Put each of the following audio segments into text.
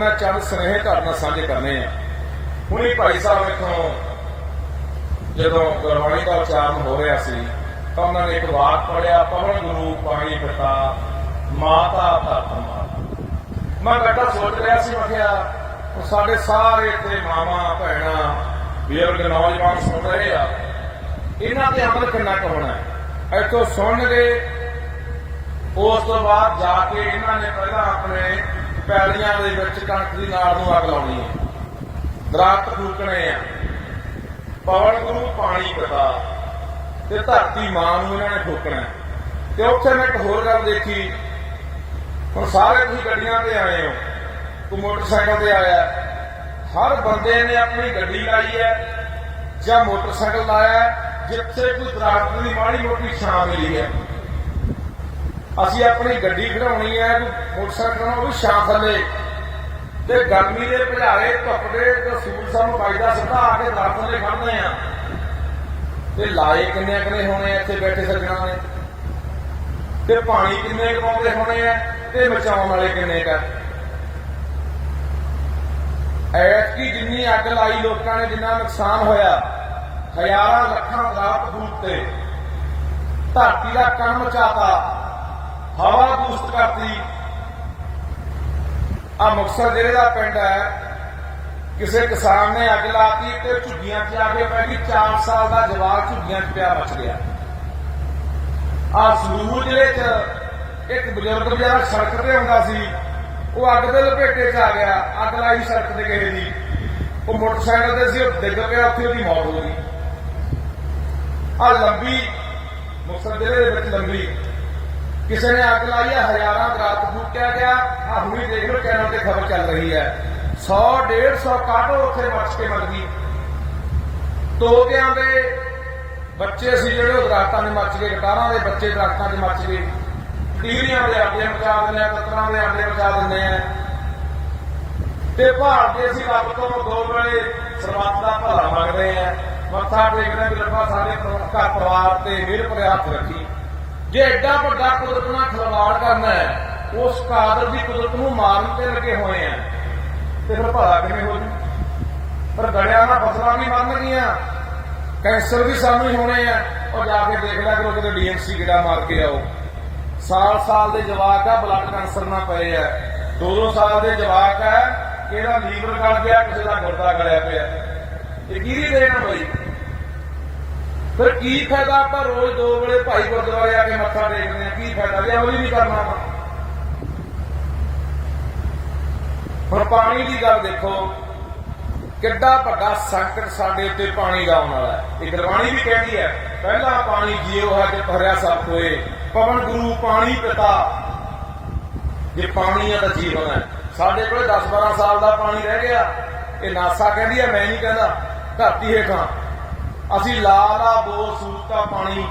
ਮੈਂ ਚੰਦ ਸਨੇਹ ਤੁਹਾਡੇ ਸਾਂਝੇ ਕਰਨੇ ਆ। ਹੁਣੀ ਭਾਈ ਸਾਹਿਬ ਇਥੋਂ ਜਦੋਂ ਗੁਰਬਾਣੀ ਦਾ ਉਚਾਰਨ ਹੋ ਰਿਹਾ ਸੀ, ਤਾਂ ਉਹਨਾਂ ਨੇ ਇੱਕ ਵਾਕ ਪੜਿਆ ਪਵਨ ਗੁਰੂ ਪਾਣੀ ਪਿਤਾ, ਮਾਤਾ ਧਰਤ ਮਾਤਾ ਮੈਂ ਬੈਠਾ ਸੋਚ ਰਿਹਾ ਸੀ, ਮੈਂ ਕਿਹਾ, ਉਹ ਸਾਡੇ ਸਾਰੇ ਇੱਥੇ ਮਾਵਾਂ, ਭੈਣਾਂ, ਬਜ਼ੁਰਗ, ਨੌਜਵਾਨ ਸੁਣ ਰਹੇ ਆ। ਇਹਨਾਂ ਤੇ ਅਮਲ ਕਿੰਨਾ ਕੁ ਹੋਣਾ ਹੈ? ਸੁਣ ਸੁਣਨਗੇ, ਉਸ ਤੋਂ ਬਾਅਦ ਜਾ ਕੇ ਇਹਨਾਂ ਨੇ ਪਹਿਲਾਂ ਆਪਣੇ ਪੈਲੀਆਂ ਦੇ ਵਿੱਚ ਕਣਕ ਦੀ ਨਾੜ ਨੂੰ ਅੱਗ ਲਾਉਣੀ ਹੈ। ਦਰਖਤ ਫੂਕਣੇ ਆ। ਪਵਨ ਗੁਰੂ ਪਾਣੀ ਪਿਤਾ ਤੇ ਧਰਤੀ ਮਾਂ ਨੂੰ ਇਹਨਾਂ ਨੇ ਫੂਕਣਾ ਤੇ ਉੱਥੇ ਮੈਂ ਇੱਕ ਹੋਰ ਗੱਲ ਦੇਖੀ। ਹੁਣ ਸਾਰੇ ਤੁਸੀਂ ਗੱਡੀਆਂ ਤੇ ਆਏ ਹੋ। ਕੋਈ ਮੋਟਰਸਾਈਕਲ ਤੇ ਆਇਆ। ਹਰ ਬੰਦੇ ਨੇ ਆਪਣੀ ਗੱਡੀ ਲਾਈ ਹੈ ਜਾਂ ਮੋਟਰਸਾਈਕਲ ਲਾਇਆ ਜਿੱਥੇ ਕੋਈ ਦਰਖਤ ਦੀ ਮਾੜੀ ਮੋਟੀ ਛਾਂ ਮਿਲੀ ਹੈ। ਅਸੀਂ ਆਪਣੀ ਗੱਡੀ ਖੜਾਉਣੀ ਹੈ ਮੋਟਰਸਾਈਕਲ ਨੂੰ ਉਹ ਵੀ ਛਾਂ ਥੱਲੇ। ਤੇ ਗਰਮੀ ਦੇ ਭਜਾਰੇ ਧੁੱਪ ਦੇ ਤੇ ਸਾਨੂੰ ਵੱਜਦਾ ਸਿੱਧਾ ਆ ਕੇ ਦਰਖਤ ਥੱਲੇ ਖੜਦੇ ਆ ਤੇ ਲਾਏ ਕਿੰਨੇ ਕਿੰਨੇ ਹੋਣੇ ਇੱਥੇ ਬੈਠੇ ਸੱਜਣਾ ਨੇ ਤੇ ਪਾਣੀ ਕਿੰਨੇ ਕਮਾਉਂਦੇ ਹੋਣੇ ਆ, ਤੇ ਬਚਾਉਣ ਵਾਲੇ ਕਿੰਨੇ ਕਾ ਐਤਕੀ ਜਿੰਨੀ ਅੱਗ ਲਾਈ ਲੋਕਾਂ ਨੇ, ਜਿੰਨਾ ਨੁਕਸਾਨ ਹੋਇਆ, ਹਜ਼ਾਰਾਂ ਲੱਖਾਂ ਦਰਖਤ ਤੇ। ਧਰਤੀ ਦਾ ਕੰਮ ਮਚਾਤਾ ਹਵਾ ਦੂਸ਼ਿਤ ਕਰਤੀ ਆ ਮੁਕਤਸਰ ਜ਼ਿਲ੍ਹੇ ਦਾ ਪਿੰਡ ਹੈ। ਕਿਸੇ ਕਿਸਾਨ ਨੇ ਅੱਗ ਲਾਤੀ ਤੇ ਝੁੱਗੀਆਂ 'ਚ ਆ ਕੇ ਪੈ ਗਈ। 4 ਸਾਲ ਦਾ ਜਵਾਕ ਝੁੱਗੀਆਂ 'ਚ ਪਿਆ ਬਚ ਗਿਆ। ਆ ਸੰਗਰੂਰ ਜ਼ਿਲ੍ਹੇ 'ਚ ਇੱਕ ਬਜ਼ੁਰਗ ਵਿਚਾਰਾ ਸੜਕ ਤੇ ਹੁੰਦਾ ਸੀ, ਉਹ ਅੱਗ ਦੇ ਲਪੇਟੇ 'ਚ ਆ ਗਿਆ। ਅੱਗ ਲਾਈ ਸੜਕ ਤੇ ਕਿਸੇ ਦੀ। ਉਹ ਮੋਟਰਸਾਈਕਲ ਤੇ ਸੀ, ਉਹ ਡਿੱਗ ਪਿਆ, ਉੱਥੇ ਉਹਦੀ ਮੌਤ ਹੋ ਗਈ। ਆ ਲੰਬੀ, ਮੁਕਤਸਰ ਜ਼ਿਲ੍ਹੇ ਦੇ ਵਿੱਚ ਲੰਬੀ ਕਿਸੇ ਨੇ ਅੱਗ ਲਾਈ ਹੈ ਹਜ਼ਾਰਾਂ ਦਰਖਤ ਫੂਕਿਆ ਗਿਆ। ਆ ਹੁਣੀ ਦੇਖ ਲਓ ਚੈਨਲ ਤੇ ਖਬਰ ਚੱਲ ਰਹੀ ਹੈ। 100 150 ਕਾਟੋ ਉੱਥੇ ਮੱਚ ਕੇ ਮਰ ਗਈ। ਤੋਤਿਆਂ ਦੇ ਬੱਚੇ ਸੀ ਜਿਹੜੇ, ਉਹ ਦਰਖਤਾਂ ਦੇ ਮੱਚ ਗਏ ਕਟਾਰਾਂ ਦੇ ਬੱਚੇ ਦਰਖਤਾਂ 'ਚ ਮੱਚ ਗਏ। ਟੀਰੀਆਂ ਦੇ ਆਂਡੇ ਮਚਾ ਦਿੰਦੇ ਆ ਕਤਰਾਂ ਦੇ ਆਂਡੇ ਮਚਾ ਦਿੰਦੇ ਆ। ਤੇ ਭਾਰਤੀ ਅਸੀਂ ਰੱਬ ਤੋਂ ਦੋ ਵੇਲੇ ਸਰਬੱਤ ਦਾ ਭਲਾ ਮੰਗਦੇ ਆ। ਮੱਥਾ ਟੇਕਦੇ ਵੀ ਰੱਬਾ ਸਾਰੇ ਘਰ ਪਰਿਵਾਰ ਤੇ ਮਿਹਰ ਭਰੇ ਹੱਥ ਰੱਖੀ। ਜੇ ਐਡਾ ਵੱਡਾ ਕੁਦਰਤ ਨਾਲ ਖਿਲਵਾੜ ਕਰਨਾ ਹੈ, ਉਸ ਕਾਦਰ ਦੀ ਕੁਦਰਤ ਨੂੰ ਮਾਰਨ ਤੇ ਲੱਗੇ ਹੋਏ ਆ। ਤੇ ਫਿਰ ਭਲਾ ਕਿਵੇਂ ਹੋ ਜੂ? ਪਰ ਗੜਿਆਂ ਨਾਲ ਫਸਲਾਂ ਵੀ ਮਰਨਗੀਆਂ, ਕੈਂਸਰ ਵੀ ਸਾਨੂੰ ਹੀ ਹੋਣੇ ਆ। ਉਹ ਜਾ ਕੇ ਦੇਖ ਲੈ ਕਰੋ ਕਿਤੇ ਡੀਐਮਸੀ ਕਿਹੜਾ ਮਾਰ ਕੇ ਆਓ। ਸਾਲ ਸਾਲ ਦੇ ਜਵਾਕ ਆ, ਬਲੱਡ ਕੈਂਸਰ ਨਾ ਪਏ ਆ। ਦੋ ਦੋ ਸਾਲ ਦੇ ਜਵਾਕ ਆ ਕਿਹਦਾ ਲੀਵਰ ਗਲ ਗਿਆ, ਕਿਸੇ ਦਾ ਗੁਰਦਾ ਗਲਿਆ ਪਿਆ। ਇਹ ਕਿਹਦੀ ਦੇਣ ਆ ਫਿਰ ਕੀ ਫਾਇਦਾ ਆਪਾਂ ਰੋਜ਼ ਦੋ ਵੇਲੇ ਭਾਈ ਗੁਰਦੁਆਰੇ ਆ ਕੇ ਮੱਥਾ ਟੇਕਦੇ ਆ ਕੀ ਫਾਇਦਾ? ਜੇ ਅਮਲ ਹੀ ਕਰਨਾ ਵਾ ਹੁਣ ਪਾਣੀ ਦੀ ਗੱਲ ਦੇਖੋ, ਕਿੱਡਾ ਵੱਡਾ ਸੰਕਟ ਸਾਡੇ ਉੱਤੇ ਪਾਣੀ ਦਾ ਆਉਣ ਵਾਲਾ ਹੈ। ਇਹ ਗੁਰਬਾਣੀ ਵੀ ਕਹਿੰਦੀ ਹੈ, ਪਹਿਲਾ ਪਾਣੀ ਜੀਉ ਹੈ ਤੇ ਭਰਿਆ ਸਭ ਹੋਏ ਪਵਨ ਗੁਰੂ ਪਾਣੀ ਪਿਤਾ। ਜੇ ਪਾਣੀ ਹੈ ਤਾਂ ਜੀਵਨ ਹੈ। ਸਾਡੇ ਕੋਲ 10 12 ਸਾਲ ਦਾ ਪਾਣੀ ਰਹਿ ਗਿਆ। ਇਹ ਨਾਸਾ ਕਹਿੰਦੀ ਹੈ, ਮੈਂ ਨਹੀਂ ਕਹਿੰਦਾ, ਧਰਤੀ ਹੇਠਾਂ। ਅਸੀਂ ਲਾ ਲਾ ਬੋਰ ਸੂਰਤਾ ਪਾਣੀ।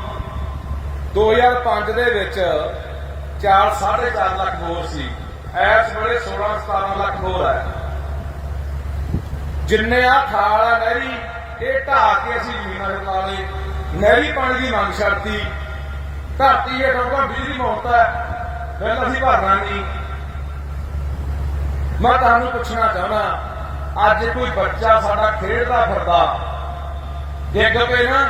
2005 ਦੇ ਵਿੱਚ 4 4.5 ਲੱਖ ਬੋਰ ਸੀ। ਐਸ ਵੇਲੇ 16 17 ਲੱਖ ਬੋਰ ਹੈ ਜਿੰਨੇ ਆ ਖਾਲ ਆ ਨਹਿਰੀ, ਇਹ ਢਾਹ ਕੇ ਅਸੀਂ ਜ਼ਮੀਨਾਂ ਦੇ ਲਾ ਲਏ। ਨਹਿਰੀ ਪਾਣੀ ਦੀ ਮੰਗ ਛੱਡਤੀ। ਧਰਤੀ ਇਹ ਤਾਂ ਬਿਜਲੀ ਮੌਤ ਹੈ। ਫਿਰ ਅਸੀਂ ਭਰਨਾ ਨਹੀਂ। ਮੈਂ ਤੁਹਾਨੂੰ ਪੁੱਛਣਾ ਚਾਹਣਾ ਅੱਜ ਕੋਈ ਬੱਚਾ ਸਾਡਾ ਖੇਡਦਾ ਫਿਰਦਾ ਡਿੱਗ ਪਏ ਨਾ,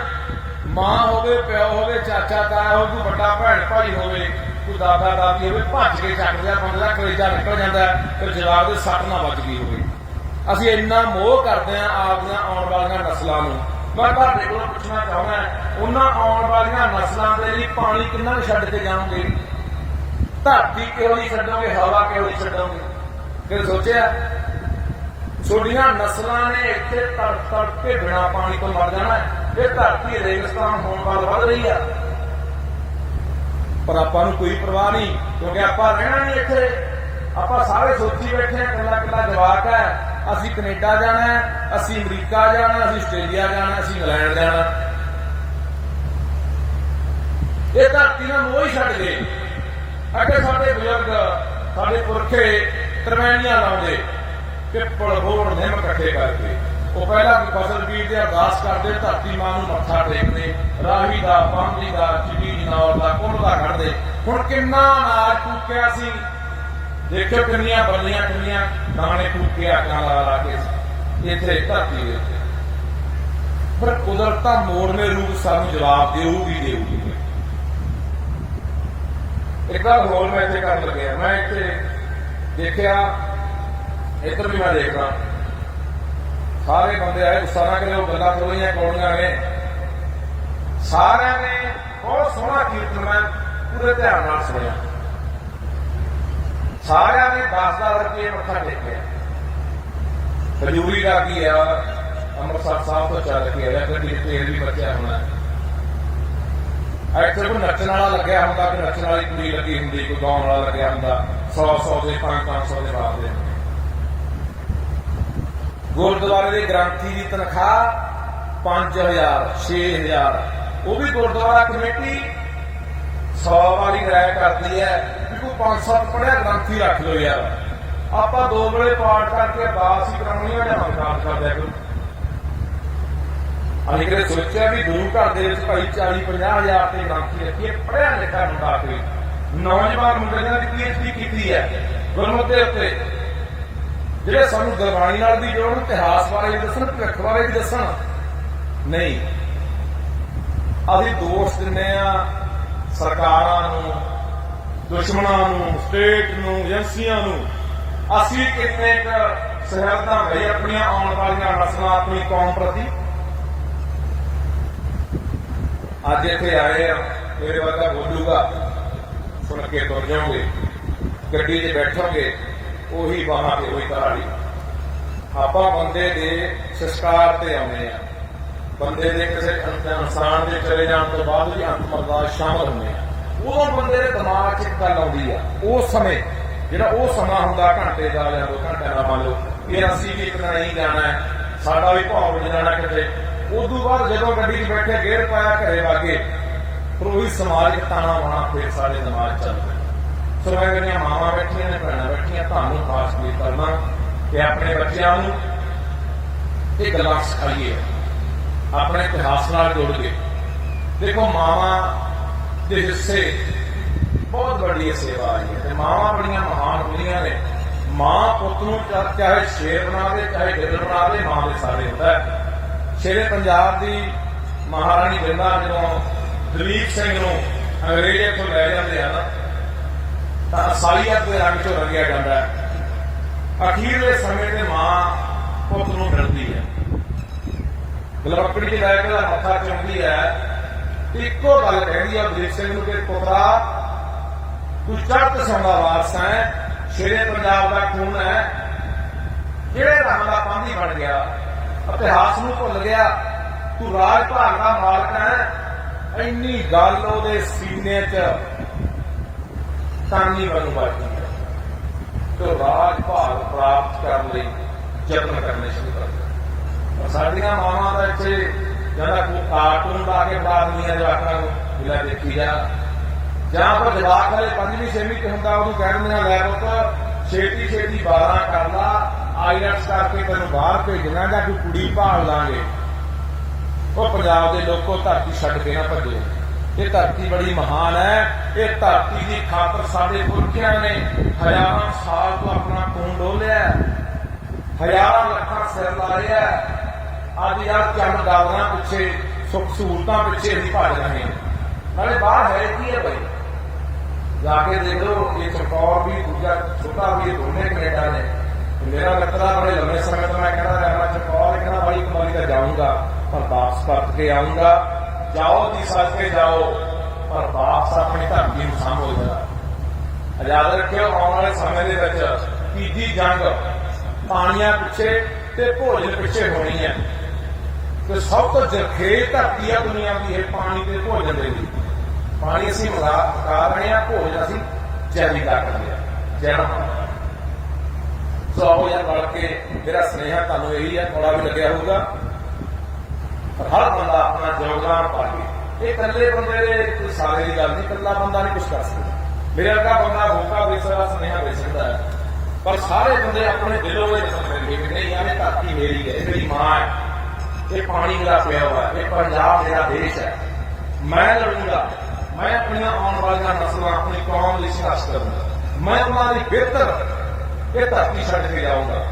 ਮਾਂ ਹੋਵੇ, ਪਿਓ ਹੋਵੇ, ਚਾਚਾ, ਤਾਇਆ ਹੋਵੇ, ਕੋਈ ਵੱਡਾ ਭੈਣ ਭਾਈ ਹੋਵੇ, ਕੋਈ ਦਾਦਾ, ਦਾਦੀ ਹੋਵੇ, ਭੱਜ ਕੇ ਚੱਕ ਲਿਆ ਬੰਦੇ ਕਲੇਜਾ ਨਿਕਲ ਜਾਂਦਾ, ਫਿਰ ਜਵਾਬ ਦੇ ਸੱਟ ਨਾ ਵੱਜ ਗਈ ਹੋਵੇ। ਅਸੀਂ ਇੰਨਾ ਮੋਹ ਕਰਦੇ ਆਂ ਆਪਦੀਆਂ ਆਉਣ ਵਾਲੀਆਂ ਨਸਲਾਂ ਨੂੰ। ਮੈਂ ਤੁਹਾਡੇ ਕੋਲ ਪੁੱਛਣਾ ਚਾਹੁੰਦਾ ਉਹਨਾਂ ਆਉਣ ਵਾਲੀਆਂ ਨਸਲਾਂ ਦੇ ਲਈ ਪਾਣੀ ਕਿੰਨਾ ਛੱਡ ਕੇ ਜਾਓਗੇ? ਧਰਤੀ ਕਿਹੋ ਜਿਹੀ ਛੱਡੋਗੇ, ਹਵਾ ਕਿਹੋ ਜਿਹੀ ਛੱਡੋਗੇ? ਫਿਰ ਸੋਚਿਆ ਛੋਡੀਆਂ ਨਸਲਾਂ ਨੇ ਇੱਥੇ ਤੜ ਤੜ ਕੇ ਬਿਨਾ ਪਾਣੀ ਤੋਂ ਮਰ ਜਾਣਾ ਇਹ ਧਰਤੀ ਰੇਗਿਸਤਾਨ ਹੋਣ ਵੱਲ ਵੱਧ ਰਹੀ ਆ ਪਰ ਆਪਾਂ ਨੂੰ ਕੋਈ ਪਰਵਾਹ ਨਹੀਂ, ਕਿਉਂਕਿ ਆਪਾਂ ਰਹਿਣਾ ਨਹੀਂ ਇੱਥੇ। ਆਪਾਂ ਸਾਰੇ ਸੋਚੀ ਬੈਠੇ ਆ ਕੱਲਾ ਕੱਲਾ ਜਵਾਕ ਹੈ। ਅਸੀਂ ਕੈਨੇਡਾ ਜਾਣਾ ਅਸੀਂ ਅਮਰੀਕਾ ਜਾਣਾ ਅਸੀਂ ਆਸਟ੍ਰੇਲੀਆ ਜਾਣਾ ਅਸੀਂ ਇੰਗਲੈਂਡ ਜਾਣਾ ਇਹ ਧਰਤੀ ਨਾਲ ਮੋਹ ਹੀ ਛੱਡ ਗਏ। ਅੱਗੇ ਸਾਡੇ ਬਜ਼ੁਰਗ, ਸਾਡੇ ਪੁਰਖੇ ਤਰਵੈਣੀਆਂ ਲਾਉਂਦੇ। ਪਿੱਪਲ ਹੋਣ ਨਿੰਮ ਇਕੱਠੇ ਕਰਕੇ। ਉਹ ਪਹਿਲਾਂ ਫਸਲ ਬੀਜਦੇ ਅਰਦਾਸ ਕਰਦੇ, ਧਰਤੀ ਮਾਂ ਨੂੰ ਮੱਥਾ ਟੇਕਦੇ, ਰਾਹੀ ਦਾ ਪਾਂਦੀ ਦਾ, ਚਿੜੀ ਜਨੌਰ ਦਾ, ਕੁੰਡ ਦਾ ਕੱਢਦੇ ਹੁਣ ਕਿੰਨਾ ਅਨਾਜ ਫੂਕਿਆ ਸੀ? ਦੇਖਿਓ ਕਿੰਨੀਆਂ ਬੱਲੀਆਂ ਕਿੰਨੀਆਂ ਦਾਣੇ ਫੂਕੇ ਆਕਾਂ ਲਾ ਲਾ ਕੇ। ਇੱਥੇ ਧਰਤੀ ਦੇ ਉੱਤੇ। ਪਰ ਕੁਦਰਤ ਦਾ ਰੂਪ ਸਾਨੂੰ ਜਵਾਬ ਦੇਊਗੀ ਦੇਊਗੀ। ਇੱਕ ਵਾਰ ਹੋਰ ਮੈਂ ਇੱਥੇ ਕਰਨ ਲੱਗਿਆ। ਮੈਂ ਇੱਥੇ ਦੇਖਿਆ ਇੱਧਰ ਵੀ ਮੈਂ ਦੇਖਦਾ। ਸਾਰੇ ਬੰਦੇ ਆਏ, ਗੁੱਸਾ ਨਾ ਕਰਿਓ, ਗੱਲਾਂ ਕਰੋਈਆਂ ਕੌੜੀਆਂ ਨੇ। ਸਾਰਿਆਂ ਨੇ ਬਹੁਤ ਸੋਹਣਾ ਕੀਰਤਨ ਮੈਂ ਪੂਰੇ ਧਿਆਨ ਨਾਲ ਸੁਣਿਆ। ਸਾਰਿਆਂ ਨੇ 10 ਰੁਪਏ ਮੱਥਾ ਟੇਕਿਆ। ਖਜੂਰੀ ਦਾ ਕੀ ਆ? ਅੰਮ੍ਰਿਤਸਰ ਸਾਹਿਬ ਤੋਂ ਚੱਲ ਕੇ ਆਇਆ ਗੱਡੀ ਤੇ ਵੀ ਬਚਿਆ ਹੋਣਾ। ਇੱਥੇ ਕੋਈ ਨੱਚਣ ਵਾਲਾ ਲੱਗਿਆ ਹੁੰਦਾ ਕਿ ਨੱਚਣ ਵਾਲੀ ਕੁੜੀ ਲੱਗੀ ਹੁੰਦੀ, ਕੋਈ ਗਾਉਣ ਵਾਲਾ ਲੱਗਿਆ ਹੁੰਦਾ। 100 100 ਦੇ 5 500 ਦੇ ਬਾਅਦ। ਗੁਰਦੁਆਰੇ ਦੇ ਗ੍ਰੰਥੀ ਦੀ ਤਨਖਾਹ 5000 6000 ਉਹ ਵੀ ਗੁਰਦੁਆਰਾ ਕਮੇਟੀ 100 ਵਾਰੀ ਕਿਰਾਇਆ ਕਰਦੀ ਹੈ ਵੀ ਕੋਈ 500 ਪੜਿਆ ਗ੍ਰੰਥੀ ਰੱਖ ਲਓ ਯਾਰ। ਆਪਾਂ ਦੋ ਵੇਲੇ ਪਾਠ ਕਰਕੇ ਅਰਦਾਸ ਹੀ ਕਰਾਉਣੀ ਹੈ ਜਾਂ ਅਰਦਾਸ ਕਰਦਿਆ ਕਰੋ ਅਸੀਂ ਕਿਤੇ ਸੋਚਿਆ ਵੀ ਗੁਰੂ ਘਰ ਦੇ ਵਿੱਚ ਭਾਈ 40 50 ਹਜ਼ਾਰ ਤੇ ਗ੍ਰੰਥੀ ਰੱਖੀਏ ਪੜਿਆ ਲਿਖਿਆ ਮੁੰਡਾ ਕੋਈ। ਨੌਜਵਾਨ ਮੁੰਡੇ ਨੇ ਪੀਐਚਡੀ ਕੀਤੀ ਹੈ? ਗੁਰਮਤਿ ਦੇ ਉੱਤੇ ਜਿਹੜੇ ਸਾਨੂੰ ਗੁਰਬਾਣੀ ਨਾਲ ਵੀ ਜੋੜਨ, ਇਤਿਹਾਸ ਬਾਰੇ ਵੀ ਦੱਸਣ, ਭਵਿੱਖ ਬਾਰੇ ਵੀ ਦੱਸਣ। ਨਹੀਂ। ਅਸੀਂ ਦੋਸ਼ ਦਿੰਦੇ ਆ ਸਰਕਾਰਾਂ ਨੂੰ, ਦੁਸ਼ਮਣਾਂ ਨੂੰ ਸਟੇਟ ਨੂੰ, ਏਜੰਸੀਆਂ ਨੂੰ। ਅਸੀਂ ਕਿੰਨੇ ਕੁ ਸਹਿਰਦਾਂ ਗਏ ਆਪਣੀਆਂ ਆਉਣ ਵਾਲੀਆਂ ਨਸਲਾਂ ਆਪਣੀ ਕੌਮ ਪ੍ਰਤੀ? ਅੱਜ ਇੱਥੇ ਆਏ ਆ, ਮੇਰੇ ਵਰਗਾ ਬੋਲੂਗਾ, ਸੁਣ ਕੇ ਤੁਰ ਜਾਓਗੇ, ਗੱਡੀ 'ਚ ਬੈਠੋਗੇ ਉਹੀ ਬਾਹਾਂ ਤੇ ਉਹੀ ਕਹਾਣੀ ਆਪਾਂ ਬੰਦੇ ਦੇ ਸੰਸਕਾਰ ਤੇ ਆਉਂਦੇ ਆ ਬੰਦੇ ਦੇ ਕਿਸੇ ਇਨਸਾਨ ਦੇ ਚਲੇ ਜਾਣ ਤੋਂ ਬਾਅਦ ਵੀ ਅੰਤ ਮਰਦਾਸ ਸ਼ਾਮਲ ਹੁੰਦੇ ਆ ਉਦੋਂ ਬੰਦੇ ਦੇ ਦਿਮਾਗ 'ਚ ਇੱਕ ਗੱਲ ਆਉਂਦੀ ਆ ਉਸ ਸਮੇਂ, ਜਿਹੜਾ ਉਹ ਸਮਾਂ ਹੁੰਦਾ ਘੰਟੇ ਦਾ ਜਾਂ ਦੋ ਘੰਟੇ ਦਾ ਮੰਨ ਲਓ ਇਹ ਅਸੀਂ ਵੀ ਇੱਕ ਦਿਨ ਨਹੀਂ ਜਾਣਾ ਸਾਡਾ ਵੀ ਭਾਵ ਜਾਣਾ ਕਿਤੇ। ਉਦੋਂ ਬਾਅਦ ਜਦੋਂ ਗੱਡੀ 'ਚ ਬੈਠੇ ਗੇਅਰ ਪਾਇਆ ਘਰੇ ਵਾਗੇ ਪਰ ਉਹੀ ਸਮਾਜਿਕ ਤਾਣਾ ਬਾਣਾ ਫਿਰ ਸਾਡੇ ਦਿਮਾਗ 'ਚ ਚੱਲਦਾ ਸੋ ਮੈਂ ਮੇਰੀਆਂ ਮਾਵਾਂ ਬੈਠੀਆਂ ਨੇ, ਭੈਣਾਂ ਬੈਠੀਆਂ ਤੁਹਾਨੂੰ ਖਾਸ ਵੀ ਕਰਨਾ ਕਿ ਆਪਣੇ ਬੱਚਿਆਂ ਨੂੰ ਇਹ ਗੱਲਾਂ ਸਿਖਾਈਏ ਆਪਣੇ ਇਤਿਹਾਸ ਨਾਲ ਜੋੜ ਕੇ ਦੇਖੋ, ਮਾਵਾਂ ਦੇ ਹਿੱਸੇ ਬਹੁਤ ਵੱਡੀ ਸੇਵਾ ਆਈ ਹੈ ਤੇ ਮਾਵਾਂ ਬੜੀਆਂ ਮਹਾਨ ਹੁੰਦੀਆਂ ਨੇ। ਮਾਂ ਪੁੱਤ ਨੂੰ ਚਾਹੇ ਸ਼ੇਰ ਬਣਾ ਦੇ ਚਾਹੇ ਗਿੱਦੜ ਬਣਾ ਦੇ ਮਾਂ ਦੇ ਸਾਰੇ ਹੁੰਦਾ ਹੈ। ਸ਼ੇਰੇ ਪੰਜਾਬ ਦੀ ਮਹਾਰਾਣੀ ਬਿੰਦਾ ਜਦੋਂ ਦਲੀਪ ਸਿੰਘ ਨੂੰ ਅੰਗਰੇਜ਼ੇ ਤੋਂ ਲੈ ਜਾਂਦੇ ਆ ਨਾ ਤਾਂ ਅਸਾਲੀਅਤ ਦੇ ਰੰਗ ਚੋਂ ਰੰਗਿਆ ਜਾਂਦਾ ਹੈ। ਅਖੀਰਲੇ ਸਮੇਂ ਤੇ ਮਾਂ ਪੁੱਤ ਨੂੰ ਮਿਲਦੀ ਹੈ। ਗਲਵਕੜੀ ਲੈ ਕੇ ਉਹਦਾ ਮੱਥਾ ਚੁੰਮਦੀ ਹੈ, ਇੱਕੋ ਗੱਲ ਕਹਿੰਦੀ ਆ ਦਲੀਪ ਸਿੰਘ ਨੂੰ ਕਿ ਪੁੱਤਰਾ, ਤੂੰ ਚੜ੍ਹਤ ਸੰਦਾ ਵਾਰਸ ਹੈ, ਸ਼ੇਰੇ ਪੰਜਾਬ ਦਾ ਖੂਨ ਹੈ। ਜਿਹੜੇ ਰੰਗ ਦਾ ਪਾਂਧੀ ਬਣ ਗਿਆ, ਇਤਿਹਾਸ ਨੂੰ ਭੁੱਲ ਗਿਆ, ਤੂੰ ਰਾਜ ਭਾਗ ਦਾ ਮਾਲਕ ਹੈ। ਇੰਨੀ ਗੱਲ ਉਹਦੇ ਸੀਨੇ 'ਚ ਤਾਨੀ ਬਣੂ ਬਾਕੀ ਤੋ ਰਾਜ ਭਾਗ ਪ੍ਰਾਪਤ ਕਰਨ ਲਈ ਯਤਨ ਕਰਨੇ ਸ਼ੁਰੂ ਕਰ ਦਿੱਤੇ। ਔਰ ਸਾਡੀਆਂ ਮਾਵਾਂ ਦਾ ਇੱਥੇ ਜਿਹੜਾ ਕੋ ਕਾਰਟੂਨ ਲਾ ਕੇ ਬਣਾ ਦਿੰਦੀਆਂ ਜਵਾਕਾਂ ਨੂੰ ਮਿਲਾ ਦੇਖੀ ਜਾ। ਜਾਂ ਫਿਰ ਜਵਾਕ ਵਾਲੇ ਪੰਜਵੀਂ ਛੇਵੀਂ ਤੇ ਹੁੰਦਾ, ਉਹਨੂੰ ਕਹਿ ਦਿੰਦੀਆਂ ਲੈ ਪੁੱਤ, ਛੇਤੀ ਛੇਤੀ 12 ਕਰ ਲਾ, ਆਈਲੈਟਸ ਕਰਕੇ ਤੈਨੂੰ ਬਾਹਰ ਭੇਜਣਾ ਜਾਂ ਕੋਈ ਕੁੜੀ ਭਾਲ ਲਾਂਗੇ। ਉਹ ਪੰਜਾਬ ਦੇ ਲੋਕੋ ਧਰਤੀ ਛੱਡ ਕੇ ਨਾ ਭੱਜੋ। ਇਹ ਧਰਤੀ ਬੜੀ ਮਹਾਨ ਹੈ। ਇਹ ਧਰਤੀ ਦੀ ਖਾਤਰ ਸਾਡੇ ਪੁਰਖਿਆਂ ਨੇ ਹਜ਼ਾਰਾਂ ਸਾਲ ਤੋਂ ਆਪਣਾ ਖੂਨ ਡੋਲਿਆ ਹਜ਼ਾਰਾਂ ਲੱਖਾਂ ਸਿਰ ਲਾਇਆ ਅੱਜ ਯਾਰ ਚੰਦ ਗਾਵਰਾਂ ਪਿੱਛੇ, ਸੁੱਖ ਸਹੂਲਤਾਂ ਪਿੱਛੇ ਅਸੀਂ ਭੱਜ ਰਹੇ ਹਾਂ। ਨਾਲੇ ਬਾਹਰ ਹੈ ਕੀ ਹੈ ਬਈ? ਜਾ ਕੇ ਦੇਖ ਲਓ, ਇਹ ਚਕੌਰ ਵੀ, ਦੂਜਾ ਛੋਟਾ ਵੀ ਦੋਨੇ ਕੈਨੇਡਾ ਨੇ। ਮੇਰਾ ਮਿੱਤਰਾ ਬੜੇ ਲੰਮੇ ਸਮੇਂ ਤੋਂ ਮੈਂ ਕਹਿੰਦਾ ਰਿਹਾ ਮੈਂ ਚਕੌਰ ਕਹਿੰਦਾ, ਬਾਈ ਇੱਕ ਵਾਰੀ ਤਾਂ ਜਾਊਂਗਾ, ਪਰ ਵਾਪਸ ਪਰਤ ਕੇ ਆਊਂਗਾ। ਜਾਓ ਜੀ ਸੱਚ ਕੇ ਜਾਓ। ਪਰ ਵਾਪਸ ਆਪਣੀ ਧਰਤੀ ਨੂੰ ਸਾਂਭੋ ਜਰਾ। ਯਾਦ ਰੱਖਿਓ ਆਉਣ ਵਾਲੇ ਸਮੇਂ ਦੇ ਵਿੱਚ। ਤੀਜੀ ਜੰਗ, ਪਾਣੀਆਂ ਪਿੱਛੇ ਤੇ ਭੋਜਨ ਪਿੱਛੇ ਹੋਣੀ ਹੈ। ਤੇ ਸਭ ਤੋਂ ਜਰਖੇ ਧਰਤੀ ਆ ਦੁਨੀਆ ਦੀ, ਇਹ ਪਾਣੀ ਤੇ ਭੋਜਨ ਦੇ ਲਈ। ਪਾਣੀ ਅਸੀਂ ਮਗਾ ਮਗਾ ਰਹੇ ਆ ਭੋਜਨ ਅਸੀਂ ਜੈਵਿਕਾ ਕਰਦੇ ਆ ਜੈਣਾ ਸੋ ਆਓ ਯਾਰ ਵੜ ਕੇ ਮੇਰਾ ਸਨੇਹਾ ਤੁਹਾਨੂੰ ਇਹੀ ਹੈ ਥੋੜਾ ਵੀ ਲੱਗਿਆ ਹੋਊਗਾ। ਪਰ ਹਰ ਬੰਦਾ ਆਪਣਾ ਯੋਗਦਾਨ ਪਾਵੇ। ਇਹ ਇਕੱਲੇ ਬੰਦੇ ਦੇ ਕੋਈ ਸਾਰੇ ਦੀ ਗੱਲ ਨਹੀਂ, ਇਕੱਲਾ ਬੰਦਾ ਨਹੀਂ ਕੁਝ ਕਰ ਸਕਦਾ। ਮੇਰੇ ਵਰਗਾ ਬੰਦਾ ਹੋਕਾ ਦੇ ਸਕਦਾ, ਸਨੇਹਾ ਦੇ ਸਕਦਾ ਹੈ। ਪਰ ਸਾਰੇ ਬੰਦੇ ਆਪਣੇ ਦਿਲੋਂ ਇਹ ਸਮਝਣਗੇ ਕਿ ਨਹੀਂ ਯਾਰ, ਇਹ ਧਰਤੀ ਮੇਰੀ ਹੈ, ਇਹ ਮੇਰੀ ਮਾਂ ਹੈ। ਇਹ ਪਾਣੀ ਮੇਰਾ ਪਿਆ ਹੋਇਆ ਹੈ, ਇਹ ਪੰਜਾਬ ਮੇਰਾ ਦੇਸ਼ ਹੈ। ਮੈਂ ਲੜੂੰਗਾ, ਮੈਂ ਆਪਣੀਆਂ ਆਉਣ ਵਾਲੀਆਂ ਨਸਲਾਂ ਆਪਣੀ ਕੌਮ ਲਈ ਸੰਘਰਸ਼ ਕਰੂੰਗਾ। ਮੈਂ ਉਹਨਾਂ ਲਈ ਬਿਹਤਰ, ਇਹ ਧਰਤੀ ਛੱਡ ਕੇ ਜਾਊਂਗਾ।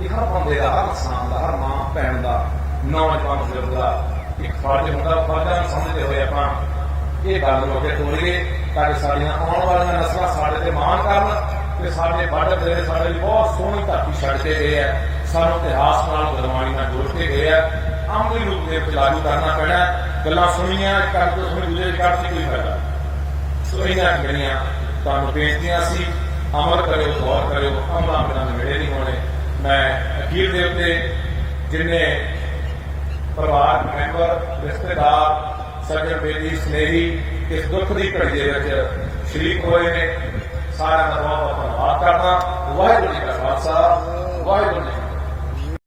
ਇਹ ਹਰ ਬੰਦੇ ਦਾ, ਹਰ ਇਨਸਾਨ ਦਾ, ਹਰ ਮਾਂ, ਭੈਣ ਦਾ ਨੌਜਵਾਨ ਬਜ਼ੁਰਗ ਦਾ ਇੱਕ ਫਰਜ਼ ਹੁੰਦਾ, ਫਰਜ਼ਾਂ ਨੂੰ ਸਮਝਦੇ ਹੋਏ ਆਪਾਂ ਇਹ ਗੱਲ ਨੂੰ ਅੱਗੇ ਤੋਰੀਏ, ਤਾਂ ਕਿ ਸਾਡੀਆਂ ਆਉਣ ਵਾਲੀਆਂ ਨਸਲਾਂ ਸਾਡੇ ਤੇ ਮਾਣ ਕਰਨ ਤੇ ਸਾਡੇ ਵੱਡ ਵਡੇਰੇ ਸਾਡੇ ਲਈ ਬਹੁਤ ਸੋਹਣੀ ਧਰਤੀ ਛੱਡ ਕੇ ਗਏ ਆ। ਸਾਨੂੰ ਇਤਿਹਾਸ ਨਾਲ ਗੁਰਬਾਣੀ ਨਾਲ ਜੋੜ ਕੇ ਗਏ ਆ। ਅਮਲੀ ਰੂਪ ਦੇ ਵਿੱਚ ਲਾਗੂ ਕਰਨਾ ਪੈਣਾ ਗੱਲਾਂ ਸੁਣੀਆਂ ਕਰ ਤੋਂ ਸੁਣੀ, ਦੂਜੇ ਦੀ ਕਰਦੀ ਕੋਈ ਫਾਇਦਾ ਸੋ ਇਹਨਾਂ ਜਿਹੜੀਆਂ ਤੁਹਾਨੂੰ ਬੇਨਤੀਆਂ ਸੀ, ਅਮਲ ਕਰਿਓ, ਗੌਰ ਕਰਿਓ, ਅਮਲਾਂ ਬਿਨਾਂ ਨੇੜੇ ਨਹੀਂ ਹੋਣੇ। ਮੈਂ ਅਖੀਰ ਦੇ ਉੱਤੇ ਜਿੰਨੇ ਪਰਿਵਾਰ ਮੈਂਬਰ, ਰਿਸ਼ਤੇਦਾਰ ਸੱਜਣ ਬੇਦੀ, ਸਨੇਹੀ ਇਸ ਦੁੱਖ ਦੀ ਘੜੀ ਦੇ ਵਿੱਚ ਸ਼ਰੀਕ ਹੋਏ ਨੇ। ਸਾਰਿਆਂ ਦਾ ਬਹੁਤ ਬਹੁਤ ਧੰਨਵਾਦ ਕਰਦਾ। ਵਾਹਿਗੁਰੂ ਜੀ ਕਾ ਖਾਲਸਾ, ਵਾਹਿਗੁਰੂ ਜੀ